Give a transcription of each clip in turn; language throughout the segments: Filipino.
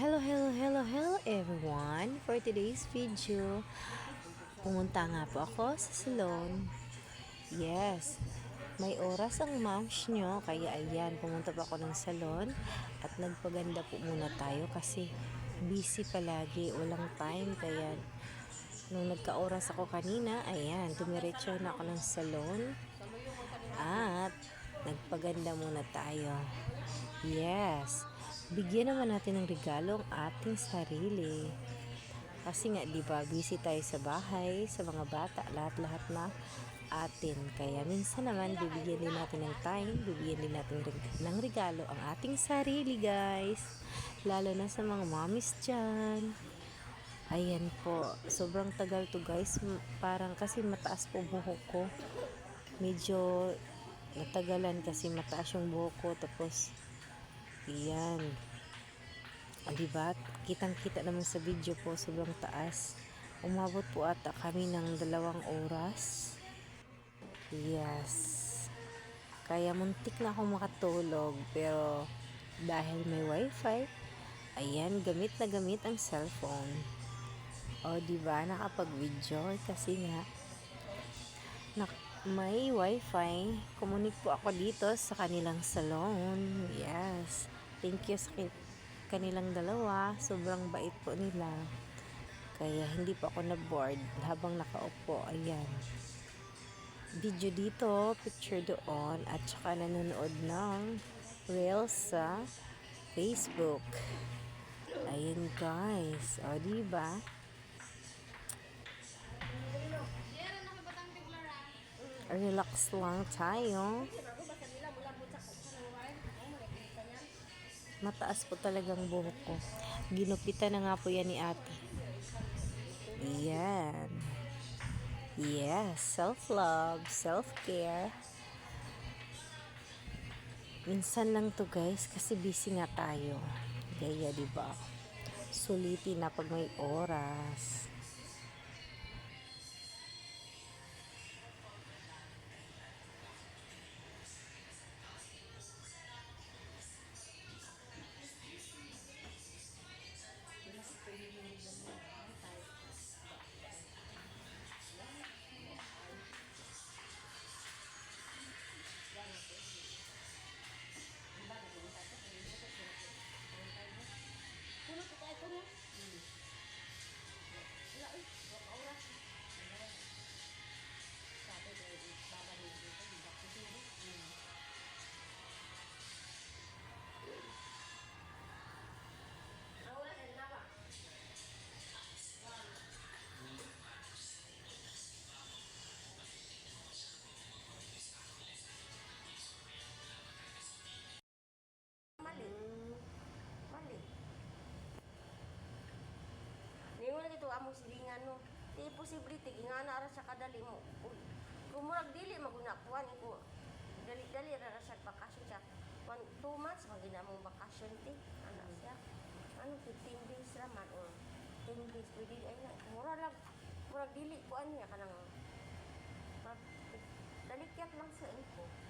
Hello, hello, hello, hello everyone! For today's video, pumunta nga po ako sa salon. Yes, may oras ang moms nyo, kaya ayan, pumunta pa ako ng salon at nagpaganda po muna tayo kasi busy palagi, walang time, kaya nung nagka-oras ako kanina, ayan, tumiretso na ako ng salon at nagpaganda muna tayo. Yes, bigyan naman natin ng regalo ang ating sarili. Kasi nga, di ba, busy tayo sa bahay, sa mga bata, lahat-lahat na atin. Kaya minsan naman, bibigyan din natin ng time, bibigyan din natin ng regalo ang ating sarili, guys. Lalo na sa mga mommies dyan. Ayan po, sobrang tagal to guys. Parang kasi mataas po buhok ko. Medyo natagalan kasi mataas yung buhok ko. Tapos, Ayan. O, diba? Kitang-kita naman sa video po, sobrang taas. Umabot po ata kami ng dalawang oras. Yes. Kaya muntik na ako makatulog, pero dahil may wifi, ayan, gamit na gamit ang cellphone. O, diba? Nakapag-video kasi nga, nak may wifi. Kumunik po ako dito sa kanilang salon. Yes. Thank you sa kanilang dalawa. Sobrang bait po nila. Kaya hindi po ako na-board habang nakaupo. Ayan. Video dito, picture doon, at saka nanonood ng Reels sa Facebook. Ayun guys. O, diba? Relax lang tayo. Mataas po talagang buhok ko. Ginupitan na nga po yan ni ate. Yan. Yes, self-love, self-care. Minsan lang to guys kasi busy nga tayo. Kaya di ba? Sulitin na pag may oras. Na dito among silingan no. Di posibility gingana ara sa kadali mo. Kumurag dili magunakuan ko. Dali-dali ra ra sa bakasyon siya. One, two months magina mong bakasyon ti. Ano siya? Ano 15 days ra man or 10 days pwede ay na. Mura lang. Murag dili ko ano ya kanang mag- dalikyat lang sa info na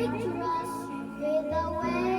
They trust in the way.